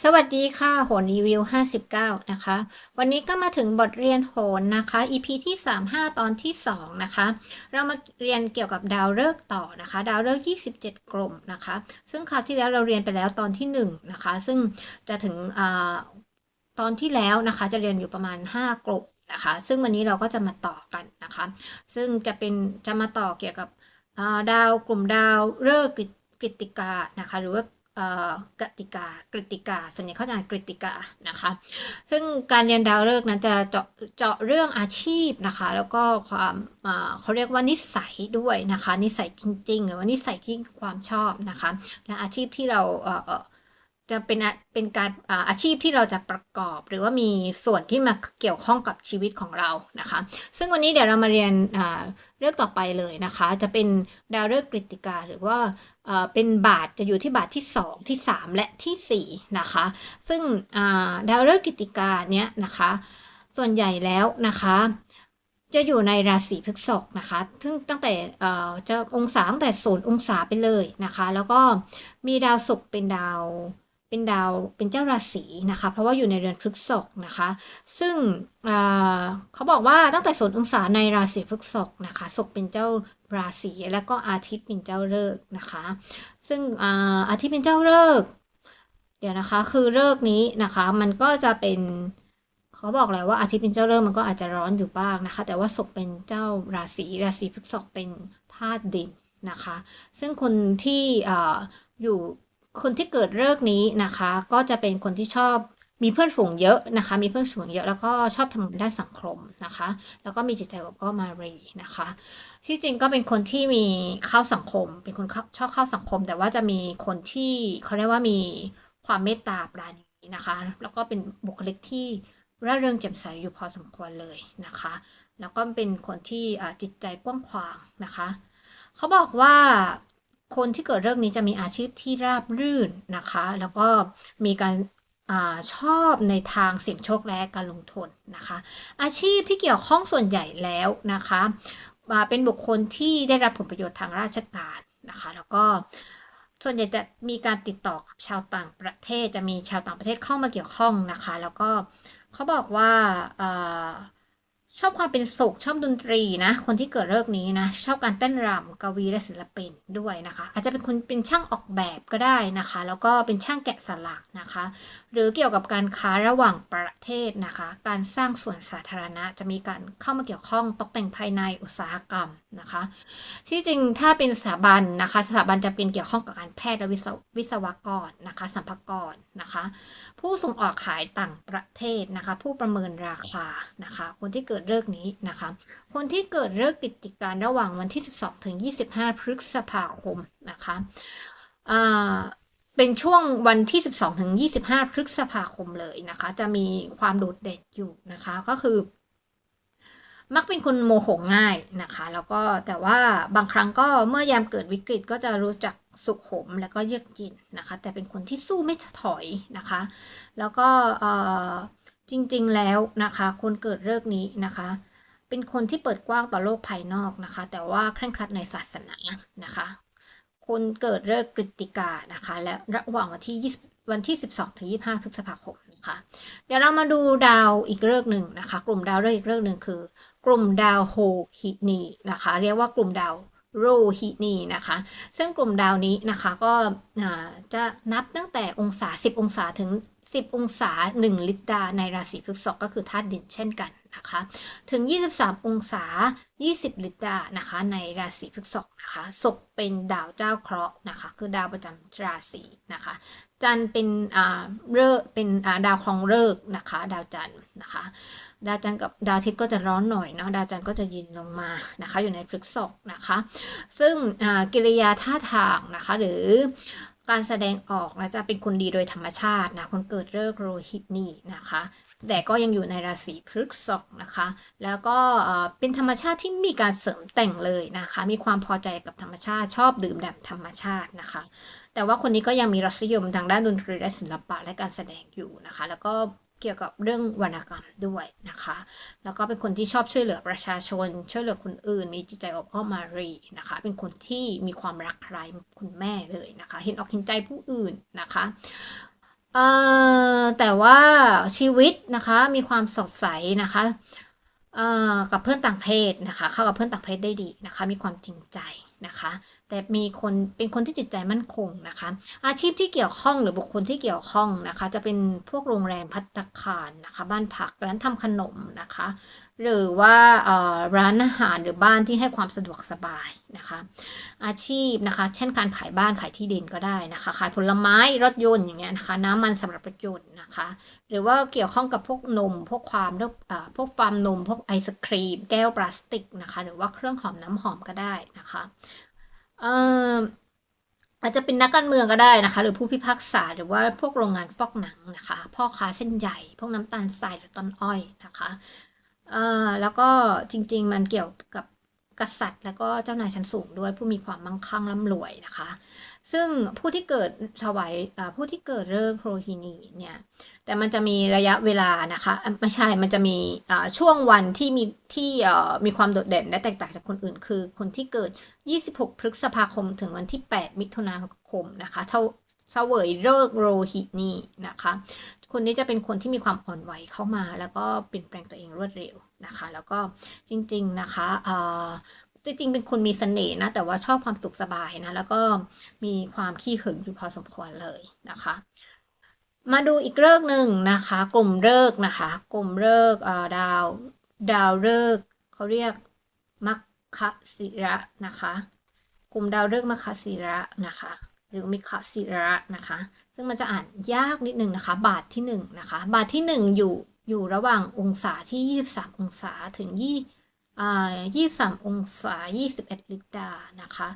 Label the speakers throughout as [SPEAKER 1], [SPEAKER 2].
[SPEAKER 1] สวัสดีค่ะโหนรีวิว 59 นะคะ วันนี้ก็มาถึงบทเรียนโหนนะคะ EP ที่ 35 ตอนที่ 2 นะคะ เรามาเรียนเกี่ยวกับดาวฤกษ์ต่อนะคะ ดาวฤกษ์27 กลุ่มนะคะ ซึ่งคราวที่แล้วเราเรียนไปแล้วตอนที่ 1 นะคะ ซึ่งจะถึงอตอนที่แล้วนะคะ จะเรียนอยู่ประมาณ 5 กลุ่มนะคะ ซึ่งวันนี้เราก็จะมาต่อกันนะคะ ซึ่งจะเป็นจะมาต่อเกี่ยวกับาดาวกลุ่มดาวฤกษ์กฤติกานะคะ หรือว่า กติกากริติกาส่วนใหญ่เขาจะอ่านกริติกานะคะ ซึ่งการเรียนดาวฤกษ์นั้นจะเจาะเจาะเรื่องอาชีพนะคะ แล้วก็ความเขาเรียกว่านิสัยด้วยนะคะ นิสัยจริง ๆ หรือว่านิสัยที่ความชอบนะคะ และอาชีพที่เราเจะเป็นเป็นการอาอาชีพที่เราจะประกอบ หรือว่ามีส่วนที่มาเกี่ยวข้องกับชีวิตของเรานะคะ ซึ่งวันนี้เดี๋ยวเรามาเรียนเรื่องต่อไปเลยนะคะ จะเป็นดาวฤกษ์กริติกาหรือว่า เป็นบาทจะอยู่ที่บาทที่ 2 ที่ 3 และที่ 4 นะคะ ซึ่งดาวฤกษ์กิติกาเนี้ยนะคะ ส่วนใหญ่แล้วนะคะจะอยู่ในราศีพฤษภนะคะ ซึ่งตั้งแต่จะองศาตั้งแต่ศูนย์องศาไปเลยนะคะ แล้วก็มีดาวศุกร์เป็นดาว เป็นดาว เป็นเจ้าราศีนะคะ เพราะว่าอยู่ในเรือนพฤษภนะคะ ซึ่งเขาบอกว่าตั้งแต่ศูนย์องศาในราศีพฤษภนะคะศุกร์เป็นเจ้า ราศีแล้วก็อาทิตย์เป็นเจ้าฤกษ์นะคะ ซึ่งอาทิตย์เป็นเจ้าฤกษ์เดี๋ยวนะคะ คือฤกษ์นี้นะคะ มันก็จะเป็นเขาบอกแล้วว่าอาทิตย์เป็นเจ้าฤกษ์มันก็อาจจะร้อนอยู่บ้างนะคะ แต่ว่าศุกร์เป็นเจ้าราศีราศีพฤษภเป็นธาตุดินนะคะ ซึ่งคนที่ออยู่คนที่เกิดฤกษ์นี้นะคะ ก็จะเป็นคนที่ชอบ มีเพื่อนฝูงเยอะนะคะ มีเพื่อนฝูงเยอะแล้วก็ชอบทำงานด้านสังคมนะคะ แล้วก็มีจิตใจอบอ้อมารีนะคะ ที่จริงก็เป็นคนที่มีเข้าสังคม เป็นคนชอบเข้าสังคม แต่ว่าจะมีคนที่เขาเรียกว่ามีความเมตตาปราณีนะคะ แล้วก็เป็นบุคลิกที่ร่าเริงแจ่มใสอยู่พอสมควรเลยนะคะ แล้วก็เป็นคนที่จิตใจกว้างขวางนะคะ เขาบอกว่าคนที่เกิดเรื่องนี้จะมีอาชีพที่ราบรื่นนะคะ แล้วก็มีการ อชอบในทางเสี่ยงโชคและการลงทุนนะคะ อาชีพที่เกี่ยวข้องส่วนใหญ่แล้วนะคะอ่าเป็นบุคคลที่ได้รับผลประโยชน์ทางราชการนะคะ แล้วก็ส่วนใหญ่จะมีการติดต่อกับชาวต่างประเทศจะมีชาวต่างประเทศเข้ามาเกี่ยวข้องนะคะ แล้วก็เขาบอกว่าอชอบความเป็นสุขชอบดนตรีนะ คนที่เกิดเรื่องนี้นะ ชอบการเต้นรำกวีและศิลปินด้วยนะคะ อาจจะเป็นคนเป็นช่างออกแบบก็ได้นะคะ แล้วก็เป็นช่างแกะสลักนะคะ หรือเกี่ยวกับการค้าระหว่างประเทศนะคะ การสร้างสวนสาธารณะจะมีการเข้ามาเกี่ยวข้องตกแต่งภายในอุตสาหกรรมนะคะ ที่จริงถ้าเป็นสถาบันนะคะ สถาบันจะเป็นเกี่ยวข้องกับการแพทย์และวิศวกรนะคะ สัมภากรนะคะ ผู้ส่งออกขายต่างประเทศนะคะ ผู้ประเมินราคานะคะ คนที่เกิดเรื่องนี้นะคะ คนที่เกิดเรื่องกิจการระหว่างวันที่ 12 ถึง 25 พฤษภาคมนะคะอ่า เป็นช่วงวันที่ 12ถึง25 พฤษภาคมเลยนะคะ จะมีความโดดเด่นอยู่นะคะ ก็คือ มักเป็นคนโมโหง่ายนะคะ แล้วก็แต่ว่าบางครั้งก็เมื่อยามเกิดวิกฤตก็จะรู้จักสุขขมแล้วก็เยือกเย็นนะคะ แต่เป็นคนที่สู้ไม่ถอยนะคะ แล้วก็จริงๆแล้วนะคะ คนเกิดเรื่องนี้นะคะเป็นคนที่เปิดกว้างต่อโลกภายนอกนะคะ แต่ว่าเคร่งครัดในศาสนานะคะ คนเกิดเรื่องกฤติกานะคะ และระหว่างวันที่ 20 วันที่ 12ถึง25 พฤษภาคมนะคะ เดี๋ยวเรามาดูดาวอีกเรื่องหนึ่งนะคะ กลุ่มดาวเรื่องอีกเรื่องหนึ่งคือ กลุ่มดาวโฮฮินีนะคะ เรียกว่ากลุ่มดาวโรฮินีนะคะ ซึ่งกลุ่มดาวนี้นะคะก็จะนับตั้งแต่องศา 10 องศาถึง 10 องศา 1 ลิตรดาในราศีพฤษภก็คือธาตุดินเช่นกัน นะคะ ถึง 23 องศา 20 ลิตรานะคะ ในราศีพฤษภนะคะศกเป็นดาวเจ้าเคราะห์นะคะ คือดาวประจำราศีนะคะ จันทร์เป็นอ่าเลิกเป็นอ่าดาวครองเลิกนะคะ ดาวจันทร์นะคะ ดาวจันทร์กับดาวอาทิตย์ก็จะร้อนหน่อยเนาะ ดาวจันทร์ก็จะย็นลงมานะคะ อยู่ในพฤษภนะคะ ซึ่งกิริยาท่าทางนะคะ หรือการแสดงออกนะจะเป็นคนดีโดยธรรมชาตินะ คนเกิดเลิกโรหิตนี่นะคะ แต่ก็ยังอยู่ในราศีพฤษภนะคะ แล้วก็เป็นธรรมชาติที่มีการเสริมแต่งเลยนะคะ มีความพอใจกับธรรมชาติ ชอบดื่มด่ำธรรมชาตินะคะ แต่ว่าคนนี้ก็ยังมีรสนิยมทางด้านดนตรีและศิลปะและการแสดงอยู่นะคะ แล้วก็เกี่ยวกับเรื่องวรรณกรรมด้วยนะคะ แล้วก็เป็นคนที่ชอบช่วยเหลือประชาชน ช่วยเหลือคนอื่น มีจิตใจอบอ้อมารีนะคะ เป็นคนที่มีความรักใคร่คุณแม่เลยนะคะ เห็นอกเห็นใจผู้อื่นนะคะ เอ่อแต่ว่าชีวิตนะคะมีความสดใสนะคะเอ่อกับเพื่อนต่างเพศนะคะ เข้ากับเพื่อนต่างเพศได้ดีนะคะ มีความจริงใจนะคะ แต่มีคนเป็นคนที่จิตใจมั่นคงนะคะ อาชีพที่เกี่ยวข้องหรือบุคคลที่เกี่ยวข้องนะคะ จะเป็นพวกโรงแรมพัตตาคารนะคะ บ้านพักร้านทำขนมนะคะ หรือว่าร้านอาหารหรือบ้านที่ให้ความสะดวกสบายนะคะ อาชีพนะคะ เช่นการขายบ้านขายที่ดินก็ได้นะคะ ขายผลไม้รถยนต์อย่างเงี้ยนะคะน้ำมันสำหรับรถยนต์นะคะ หรือว่าเกี่ยวข้องกับพวกนม พวกความพวกฟาร์มนม พวกไอศครีม แก้วพลาสติกนะคะ หรือว่าเครื่องหอมน้ำหอมก็ได้นะคะ เอ่ออาจจะเป็นนักการเมืองก็ได้นะคะ หรือผู้พิพากษาหรือว่าพวกโรงงานฟอกหนังนะคะ พ่อค้าเส้นใหญ่ พวกน้ำตาลทรายหรือต้นอ้อยนะคะเอ่อแล้วก็จริง ๆ มันเกี่ยวกับกษัตริย์ แล้วก็เจ้านายชั้นสูงด้วยผู้มีความมั่งคั่งร่ำรวยนะคะ ซึ่งผู้ที่เกิดถวายผู้ที่เกิดเรื่องโพรฮินีเนี่ยแต่มันจะมีระยะเวลานะคะไม่ใช่มันจะมีช่วงวันที่มีที่มีความโดดเด่นและแตกต่างจากคนอื่น คือคนที่เกิด 26 พฤษภาคมถึงวันที่ 8 มิถุนาคมนะคะเท่าเสวยเลิกโรหินีนะคะ คนนี้จะเป็นคนที่มีความอ่อนไหวเข้ามา แล้วก็เปลี่ยนแปลงตัวเองรวดเร็วนะคะ แล้วก็จริงๆนะคะ จริงๆเป็นคนมีเสน่ห์นะ แต่ว่าชอบความสุขสบายนะ แล้วก็มีความขี้หึงอยู่พอสมควรเลยนะคะ มาดูอีกเลิกหนึ่งนะคะ กลุ่มเลิกนะคะ กลุ่มเลิกดาวดาวเลิกเขาเรียกมัคคะศิระนะคะ กลุ่มดาวเลิกมัคคะศิระนะคะ หรือมิคะศิระนะคะ ซึ่งมันจะอ่านยากนิดนึงนะคะ บาทที่1นะคะ บาทที่ 1 อยู่อยู่ระหว่างองศาที่ 23 องศาถึง2 ยี่สามองศา 21 ลิตรนะคะ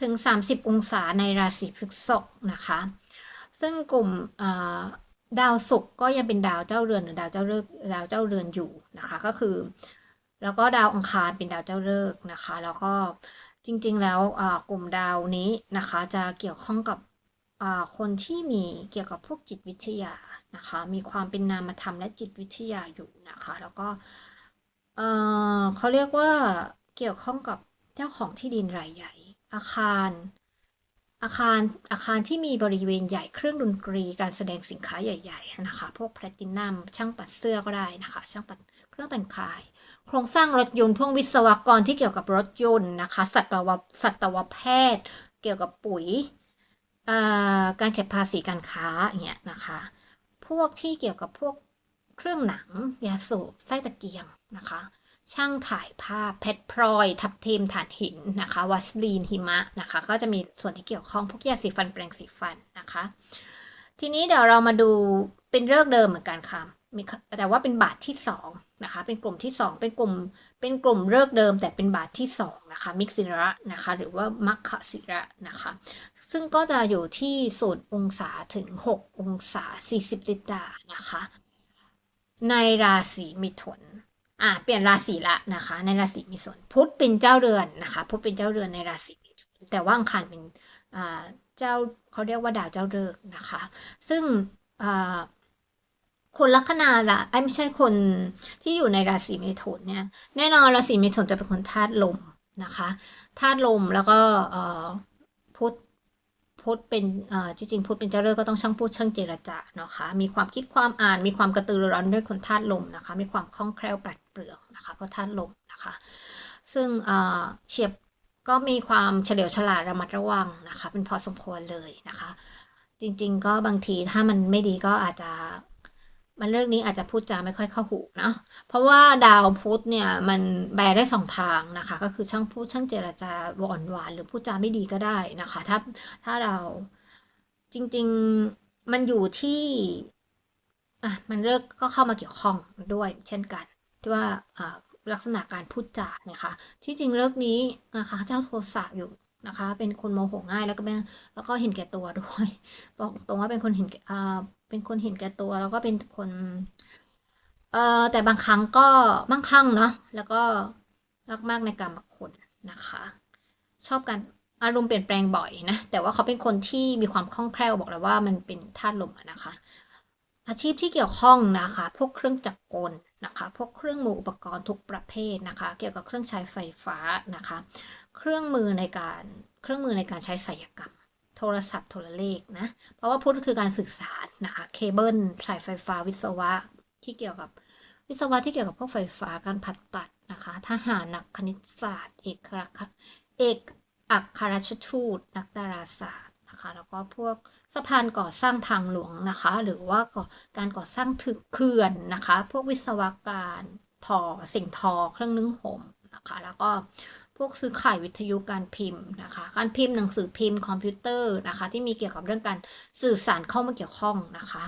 [SPEAKER 1] ถึง 30 องศาในราศีพฤษภนะคะ ซึ่งกลุ่มดาวศุกร์ก็ยังเป็นดาวเจ้าเรือนหรือดาวเจ้าเลิกดาวเจ้าเรือนอยู่นะคะ ก็คือ แล้วก็ดาวอังคารเป็นดาวเจ้าเลิกนะคะ แล้วก็จริงๆแล้วกลุ่มดาวนี้นะคะ จะเกี่ยวข้องกับคนที่มีเกี่ยวกับพวกจิตวิทยานะคะ มีความเป็นนามธรรมและจิตวิทยาอยู่นะคะ แล้วก็ เอ่อเขาเรียกว่าเกี่ยวข้องกับเจ้าของที่ดินรายใหญ่ อาคาร อาคารอาคารที่มีบริเวณใหญ่เครื่องดนตรีการแสดงสินค้าใหญ่ๆนะคะ พวกแพลตินัมช่างตัดเสื้อก็ได้นะคะ ช่างตัดเครื่องแต่งกาย โครงสร้างรถยนต์พวกวิศวกรที่เกี่ยวกับรถยนต์นะคะ สัตวสัตวแพทย์ เกี่ยวกับปุ๋ยการเก็บภาษีการค้าอย่างเงี้ยนะคะ พวกที่เกี่ยวกับพวกเครื่องหนังยาสูบไส้ตะเกียง นะคะ ช่างถ่ายภาพเพชรพลอย ทับเทมถ่านหินนะคะ วัสลีนหิมะนะคะ ก็จะมีส่วนที่เกี่ยวข้องพวกยาสีฟันแปรงสีฟันนะคะ ทีนี้เดี๋ยวเรามาดูเป็นเรื่องเดิมเหมือนกันค่ะมีแต่ว่าเป็นบาทที่2นะคะ เป็นกลุ่มที่ 2 เป็นกลุ่ม เป็นกลุ่มเลิกเดิม แต่เป็นบาทที่2นะคะ มิกซิระนะคะ หรือว่ามัคคสิระนะคะ ซึ่งก็จะอยู่ที่ศูนย์องศาถึง 6 องศา 40ลิตรนะคะ ในราศีมิถุน อ่าเปลี่ยนราศีละนะคะ ในราศีมิถุนพุธเป็นเจ้าเรือนนะคะพุธเป็นเจ้าเรือนในราศีมิถุนแต่ว่าอังคารเป็นอ่าเจ้าเขาเรียกว่าดาวเจ้าเลิกนะคะ ซึ่งอ่าคนลัคนาละไอ้ไม่ใช่คนที่อยู่ในราศีเมถุนเนี่ยแน่นอนราศีเมถุนจะเป็นคนธาตุลมนะคะธาตุลมแล้วก็พุธ พุธเป็นจริงๆพุธเป็นเจ้าเลิญก็ต้องช่างพูดช่างเจรจาเนาะคะ มีความคิดความอ่านมีความกระตือรือร้นด้วยคนธาตุลมนะคะ มีความคล่องแคล่วปรัดเปรื่องนะคะ เพราะธาตุลมนะคะ ซึ่งเฉียบก็มีความเฉลียวฉลาดระมัดระวังนะคะ เป็นพอสมควรเลยนะคะ จริง ๆ ก็บางทีถ้ามันไม่ดีก็อาจจะ มันเรื่องนี้อาจจะพูดจาไม่ค่อยเข้าหูนะเพราะว่าดาวพุธเนี่ยมันแปลได้สองทางนะคะ ก็คือช่างพูดช่างเจรจาหวานหวาน หรือพูดจาไม่ดีก็ได้นะคะ ถ้าถ้าเราจริง ๆมันอยู่ที่อะมันเลิกก็เข้ามาเกี่ยวข้องด้วยเช่นกันที่ว่าลักษณะการพูดจาเนี่ยค่ะที่จริงเลิกนี้นะคะเจ้าโทสะอยู่นะคะ เป็นคนโมโหง่ายแล้วก็แม่แล้วก็เห็นแก่ตัวด้วย บอกตรงว่าเป็นคนเห็นอ่า เป็นคนเห็นแก่ตัว แล้วก็เป็นคนเอ่อแต่บางครั้งก็มั่งคั่งเนาะแล้วก็รักมากในการมคุณนะคะ ชอบการอารมณ์เปลี่ยนแปลงบ่อยนะ แต่ว่าเขาเป็นคนที่มีความคล่องแคล่วบอกเลยว่ามันเป็นธาตุลมนะคะ อาชีพที่เกี่ยวข้องนะคะ พวกเครื่องจักรกลนะคะ พวกเครื่องมืออุปกรณ์ทุกประเภทนะคะ เกี่ยวกับเครื่องใช้ไฟฟ้านะคะ เครื่องมือในการเครื่องมือในการใช้ศิลปกรรม โทรศัพท์โทรเลขนะ เพราะว่าพุทธคือการสื่อสารนะคะ เคเบิลสายไฟฟ้าวิศวะที่เกี่ยวกับวิศวะที่เกี่ยวกับพวกไฟฟ้าการผัดตัดนะคะ ทหารนักคณิตศาสตร์ เอกอัคเอกอัครราชทูต นักดาราศาสตร์นะคะ แล้วก็พวกสะพานก่อสร้างทางหลวงนะคะ หรือว่าก่อการก่อสร้างถึกเขื่อนนะคะ พวกวิศวการทอสิ่งทอเครื่องนึ่งห่มนะคะ แล้วก็ พวกซื้อขายวิทยุการพิมพ์นะคะ การพิมพ์หนังสือพิมพ์คอมพิวเตอร์นะคะ ที่มีเกี่ยวกับเรื่องการสื่อสารเข้ามาเกี่ยวข้องนะคะ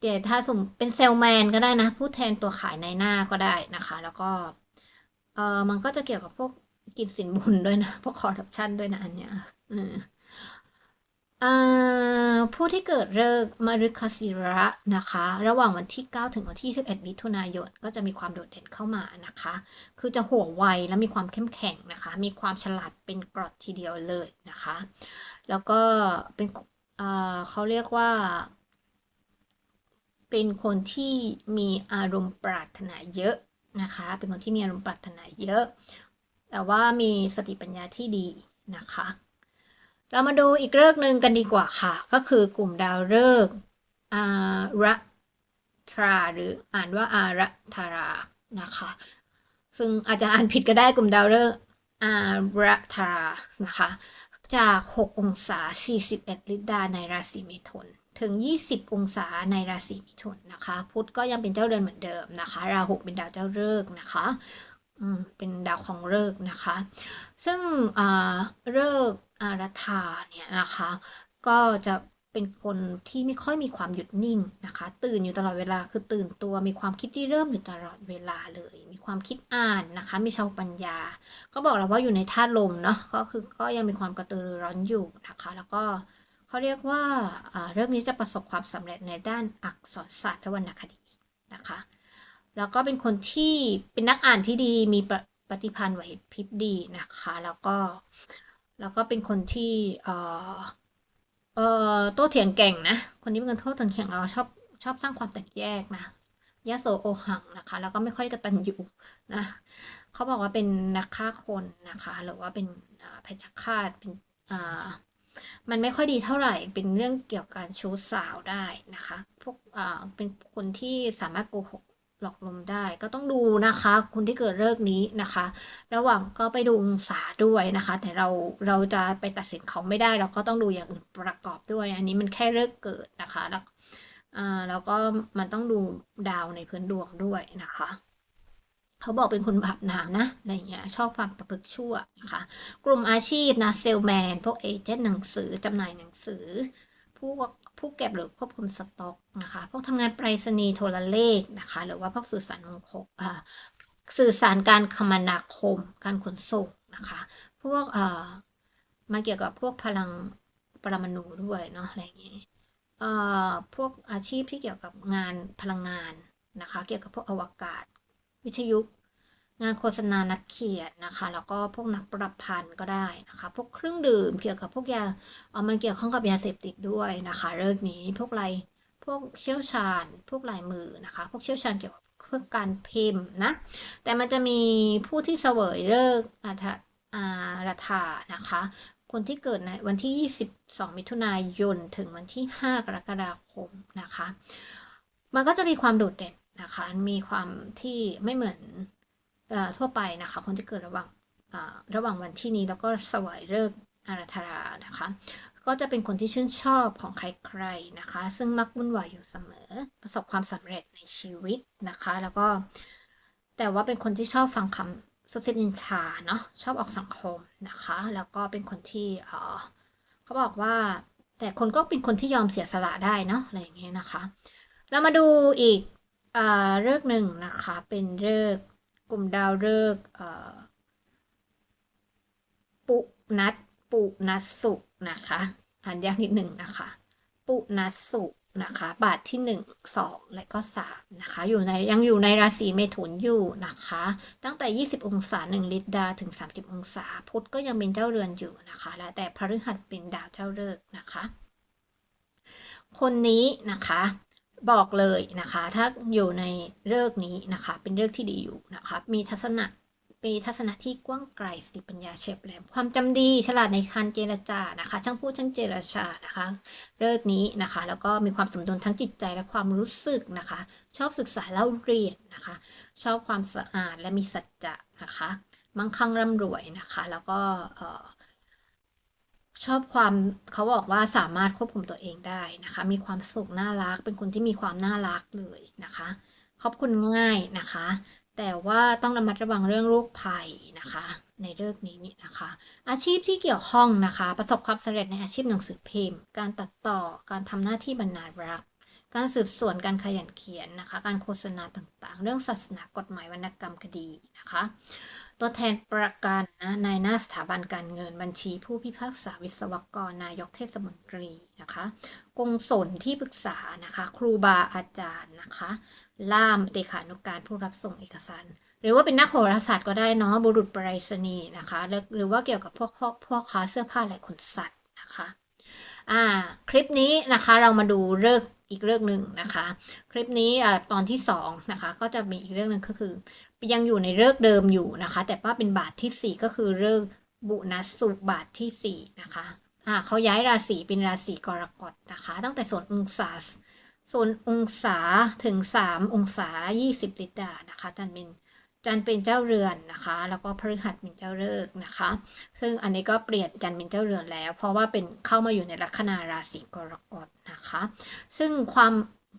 [SPEAKER 1] เดี๋ยวถ้าสมเป็นเซลแมนก็ได้นะ ผู้แทนตัวขายในหน้าก็ได้นะคะ แล้วก็เออมันก็จะเกี่ยวกับพวกกินสินบุญด้วยนะ พวกคอร์รัปชันด้วยนะอันเนี้ยอืม อ่าผู้ที่เกิดเลิกษ์มฤคศิระนะคะ ระหว่างวันที่ 9 ถึงวันที่21มิถุนายน ก็จะมีความโดดเด่นเข้ามานะคะ คือจะหัวไวและมีความเข้มแข็งนะคะ มีความฉลาดเป็นกรดทีเดียวเลยนะคะ แล้วก็เป็นเขาเรียกว่า เป็นคนที่มีอารมณ์ปรารถนาเยอะนะคะ เป็นคนที่มีอารมณ์ปรารถนาเยอะ แต่ว่ามีสติปัญญาที่ดีนะคะ เรามาดูอีกเลิกษ์หนึ่งกันดีกว่าค่ะ ก็คือกลุ่มดาวฤกษ์อาระทราหรืออ่านว่าอารัธารานะคะ ซึ่งอาจจะอ่านผิดก็ได้กลุ่มดาวฤกษ์อารัธารานะคะ จาก 6 องศา 41 ลิตรดาในราศีเมถุนถึง 20 องศาในราศีมิถุนนะคะ พุธก็ยังเป็นเจ้าเรือนเหมือนเดิมนะคะ ราหูเป็นดาวเจ้าฤกษ์นะคะอืมเป็นดาวของฤกษ์นะคะ ซึ่งอ่าฤก อารัธาเนี่ยนะคะ ก็จะเป็นคนที่ไม่ค่อยมีความหยุดนิ่งนะคะ ตื่นอยู่ตลอดเวลาคือตื่นตัวมีความคิดที่เริ่มอยู่ตลอดเวลาเลย มีความคิดอ่านนะคะ มีชาวปัญญา ก็บอกแล้วว่าอยู่ในธาตุลมเนาะก็คือก็ยังมีความกระตือรือร้อนอยู่นะคะ แล้วก็เขาเรียกว่าเรื่องนี้จะประสบความสำเร็จในด้านอักษรศาสตร์และวรรณคดีนะคะ แล้วก็เป็นคนที่เป็นนักอ่านที่ดีมีปะปฏิพันธ์ไหวพริบดีนะคะ แล้วก็ แล้วก็เป็นคนที่เออเออโต้เถียงเก่งนะ คนนี้เป็นคนโต้เถียงเก่งเราชอบชอบสร้างความแตกแยกนะยะโสโอหังนะคะ แล้วก็ไม่ค่อยกระตัญญูนะเขาบอกว่าเป็นนักฆ่าคนนะคะ หรือว่าเป็นเพชฌฆาตเป็นอ่ามันไม่ค่อยดีเท่าไหร่ เป็นเรื่องเกี่ยวกับการชู้สาวได้นะคะ พวกอ่าเป็นคนที่สามารถโกหก หลอกลวงได้ก็ต้องดูนะคะ คนที่เกิดเลิกนี้นะคะ ระหว่างก็ไปดูองศาด้วยนะคะ แต่เราเราจะไปตัดสินเขาไม่ได้ เราก็ต้องดูอย่างอื่นประกอบด้วย อันนี้มันแค่เลิกเกิดนะคะ แล้วอ่าแล้วก็มันต้องดูดาวในพื้นดวงด้วยนะคะ เขาบอกเป็นคนบาปหนานะอะไรเงี้ยชอบความประพฤติชั่วนะคะ กลุ่มอาชีพนะเซลแมนพวกเอเจนต์หนังสือจำหน่ายหนังสือ วกผู้เก็บหรือควบคุมสต็อกนะคะ พวกทำงานไปรษณีย์โทรเลขนะคะ หรือว่าพวกสื่อสารมงคลสื่อสารการคมนาคม การขนส่งนะคะ พวกอ่ามันเกี่ยวกับพวกพลังปรมาณูด้วยเนาะอะไรอย่างเงี้ยเอ่อพวกอาชีพที่เกี่ยวกับงานพลังงานนะคะ เกี่ยวกับพวกอวกาศ วิทยุ งานโฆษณานักเขียนนะคะ แล้วก็พวกนักประพันธ์ก็ได้นะคะ พวกเครื่องดื่มเกี่ยวกับพวกยาเอามันเกี่ยวข้องกับยาเสพติดด้วยนะคะเรื่องนี้พวกลายพวกเชี่ยวชาญ พวกลายมือนะคะ พวกเชี่ยวชาญเกี่ยวกับเรื่องการพิมพ์นะ แต่มันจะมีผู้ที่เสวยเลิกอาทอาราธานะคะ คนที่เกิดในวันที่ 22 มิถุนายนถึงวันที่ 5 กรกฎาคมนะคะ มันก็จะมีความโดดเด่นนะคะ มีความที่ไม่เหมือน ทั่วไปนะคะ คนที่เกิดระหว่างระหว่างวันที่นี้แล้วก็สวยเลิกษ์อาราธานะคะ ก็จะเป็นคนที่ชื่นชอบของใครๆนะคะ ซึ่งมักวุ่นวายอยู่เสมอ ประสบความสำเร็จในชีวิตนะคะ แล้วก็แต่ว่าเป็นคนที่ชอบฟังคำสุดสิบนินทาเนาะชอบออกสังคมนะคะ แล้วก็เป็นคนที่เขาบอกว่า แต่คนก็เป็นคนที่ยอมเสียสละได้เนาะอะไรอย่างเงี้ยนะคะ เรามาดูอีกอเลิกษ์หนึ่งนะคะ เป็นเลิกษ์ก ลุ่มดาวเลิกษ์ปุนัทปุนัสสุนะคะอ่านยากนิดหนึ่งนะคะ ปุนัสสุนะคะ บาทที่หนึ่งสองและก็สามนะคะ อยู่ในยังอยู่ในราศีเมถุนอยู่นะคะ ตั้งแต่ 20 องศา 1 ลิตรดาถึง 30 องศา พุธก็ยังเป็นเจ้าเรือนอยู่นะคะ และแต่พฤหัสเป็นดาวเจ้าฤกษ์นะคะ คนนี้นะคะ บอกเลยนะคะ ถ้าอยู่ในเลิกนี้นะคะ เป็นเลิกที่ดีอยู่นะคะ มีทัศนะมีทัศนะที่กว้างไกลสติปัญญาเฉียบแหลมความจำดีฉลาดในการเจรจานะคะ ช่างพูดช่างเจรจานะคะเลิกนี้นะคะ แล้วก็มีความสมดุลทั้งจิตใจและความรู้สึกนะคะ ชอบศึกษาเล่าเรียนนะคะ ชอบความสะอาดและมีสัจจะนะคะมั่งคั่งร่ำรวยนะคะ แล้วก็เอ่อ ชอบความเขาบอกว่าสามารถควบคุมตัวเองได้นะคะ มีความสุขน่ารัก เป็นคนที่มีความน่ารักเลยนะคะขอบคุณง่ายนะคะ แต่ว่าต้องระมัดระวังเรื่องโรคภัยนะคะ ในเรื่องนี้นะคะ อาชีพที่เกี่ยวข้องนะคะ ประสบความสำเร็จในอาชีพหนังสือพิมพ์ การตัดต่อการทำหน้าที่บรรณารักษ์การสืบสวนการขยันเขียนนะคะ การโฆษณาต่างๆ เรื่องศาสนากฎหมายวรรณกรรมคดีนะคะ ตัวแทนประกันนะนายหน้าสถาบันการเงินบัญชีผู้พิพากษาวิศวกร นายกเทศมนตรีนะคะกงศลที่ปรึกษานะคะ ครูบาอาจารย์นะคะ ล่ามเลขานุการผู้รับส่งเอกสาร หรือว่าเป็นนักโหราศาสตร์ก็ได้เนาะบุรุษไปรษณีย์นะคะ หรือหรือว่าเกี่ยวกับพวกพวกพวกค้าเสื้อผ้าและขนสัตว์นะคะอ่าคลิปนี้นะคะเรามาดูเลิกษ์อีกเรื่องหนึ่งนะคะ คลิปนี้ตอนที่สองนะคะก็จะมีอีกเรื่องหนึ่งก็คือ ยังอยู่ในเลิกเดิมอยู่นะคะ แต่ว่าเป็นบาทที่สี่ก็คือเลิกบุนัสสุบาทที่สี่นะคะอ่าเขาย้ายราศีเป็นราศีกรกฎนะคะ ตั้งแต่ส่วนองศาส่วนองศาถึง 3 องศา 20 ลิตรนะคะ จันเป็นจันเป็นเจ้าเรือนนะคะ แล้วก็พฤหัสเป็นเจ้าฤกษ์นะคะ ซึ่งอันนี้ก็เปลี่ยนจันเป็นเจ้าเรือนแล้ว เพราะว่าเป็นเข้ามาอยู่ในลัคนาราศีกรกฎนะคะ ซึ่งความ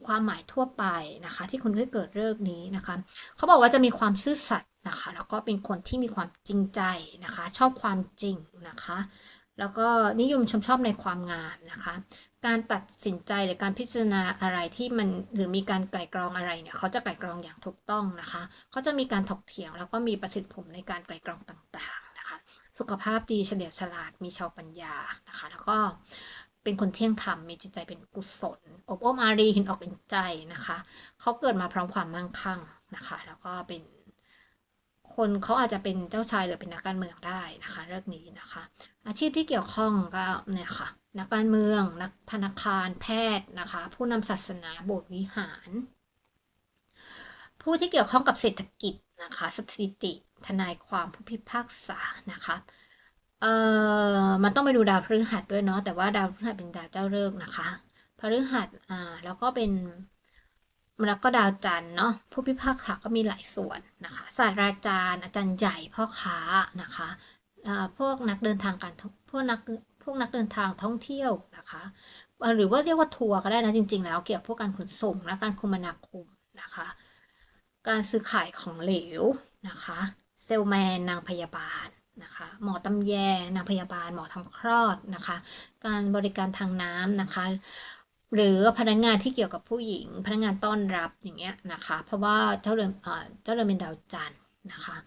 [SPEAKER 1] ความหมายทั่วไปนะคะ ที่คนที่เกิดเลิกษ์นี้นะคะ เขาบอกว่าจะมีความซื่อสัตย์นะคะ แล้วก็เป็นคนที่มีความจริงใจนะคะ ชอบความจริงนะคะ แล้วก็นิยมชมชอบในความงามนะคะ การตัดสินใจหรือการพิจารณาอะไรที่มันหรือมีการไกล่กรองอะไรเนี่ยเขาจะไกล่กรองอย่างถูกต้องนะคะเขาจะมีการถกเถียง แล้วก็มีประสิทธิผลในการไกล่กรองต่างๆนะคะ สุขภาพดีเฉลียวฉลาดมีชาวปัญญานะคะ แล้วก็ เป็นคนเที่ยงธรรมมีจิตใจเป็นกุศลอบอ้อมอารีห็นออกเห็นใจนะคะ เขาเกิดมาพร้อมความมั่งคั่งนะคะ แล้วก็เป็นคนเขาอาจจะเป็นเจ้าชายหรือเป็นนักการเมืองได้นะคะ เรื่องนี้นะคะ อาชีพที่เกี่ยวข้องก็เนี่ยค่ะนักการเมือง นักธนาคารแพทย์นะคะ ผู้นำศาสนาโบสถ์วิหาร ผู้ที่เกี่ยวข้องกับเศรษฐกิจนะคะสถิติ ทนายความผู้พิพากษานะคะ เอ่อมันต้องไปดูดาวพฤหัสด้วยเนาะแต่ว่าดาวพฤหัสเป็นดาวเจ้าฤกษ์นะคะพฤหัสอ่าแล้วก็เป็นแล้วก็ดาวจันทร์เนาะผู้พิพากษาก็มีหลายส่วนนะคะศาสตราจารย์ อาจารย์ใหญ่พ่อค้านะคะพวกนักเดินทางการพวกนักพวกนักเดินทางท่องเที่ยวนะคะหรือว่าเรียกว่าทัวร์ก็ได้นะจริง ๆ แล้วเกี่ยวกับพวกการขนส่งและการคมนาคมนะคะ การซื้อขายของเหลวนะคะ เซลแมนนางพยาบาล นะคะ หมอตำแยนางพยาบาลหมอทำคลอดนะคะ การบริการทางน้ำนะคะ หรือพนักงานที่เกี่ยวกับผู้หญิง พนักงานต้อนรับอย่างเงี้ยนะคะ เพราะว่าเจ้าเรือนเจ้าเรือนเป็นดาวจันทร์นะคะ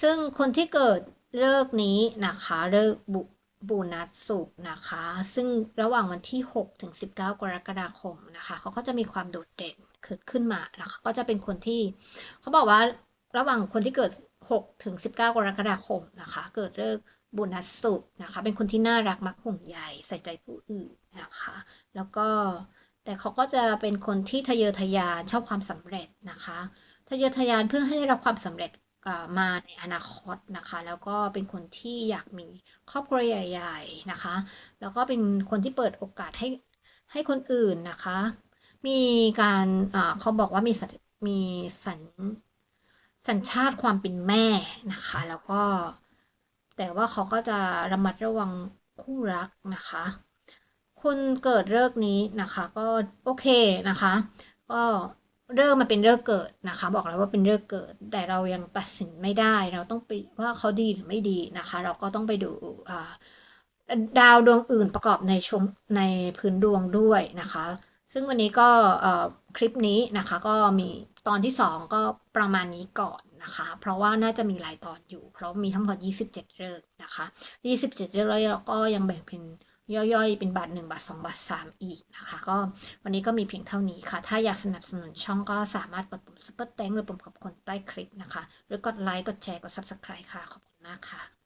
[SPEAKER 1] ซึ่งคนที่เกิดเลิกนี้นะคะเลิกบุบูนัสสุกนะคะ ซึ่งระหว่างวันที่ 6 ถึง 19 กรกฎาคมนะคะ เขาก็จะมีความโดดเด่นเกิดขึ้นมานะคะก็จะเป็นคนที่ เขาบอกว่าระหว่างคนที่เกิด 6ถึง19 กรกฎาคมนะคะ เกิดเลิกบุนัสสุกนะคะ เป็นคนที่น่ารักมักห่วงใยใส่ใจผู้อื่นนะคะ แล้วก็แต่เขาก็จะเป็นคนที่ทะเยอทะยานชอบความสำเร็จนะคะทะเยอทะยานเพื่อให้ได้รับความสำเร็จมาในอนาคตนะคะ แล้วก็เป็นคนที่อยากมีครอบครัวใหญ่ๆนะคะ แล้วก็เป็นคนที่เปิดโอกาสให้ให้คนอื่นนะคะ มีการเขาบอกว่ามีมีสัญ สัญชาติความเป็นแม่นะคะ แล้วก็แต่ว่าเขาก็จะระมัดระวังคู่รักนะคะคุณเกิดเลิกนี้นะคะก็โอเคนะคะ ก็เริ่มมาเป็นเรื่องเกิดนะคะ บอกแล้วว่าเป็นเรื่องเกิด แต่เรายังตัดสินไม่ได้ เราต้องไปว่าเขาดีหรือไม่ดีนะคะ เราก็ต้องไปดูดาวดวงอื่นประกอบในชมในพื้นดวงด้วยนะคะ ซึ่งวันนี้ก็คลิปนี้นะคะก็มี ตอนที่ 2 ก็ประมาณนี้ก่อนนะคะ เพราะว่าน่าจะมีหลายตอนอยู่ เพราะมีทั้งหมด 27 เรื่องนะคะ 27 เรื่องแล้วก็ยังแบ่งเป็นย่อยๆ เป็นบาท 1 บาท 2 บาท 3 อีกนะคะ ก็วันนี้ก็มีเพียงเท่านี้ค่ะ ถ้าอยากสนับสนุนช่องก็สามารถกดปุ่มซุปเปอร์แตงหรือปุ่มขอบคุณใต้คลิปนะคะ หรือกดไลค์ กดแชร์ กด Subscribe ค่ะ ขอบคุณมากค่ะ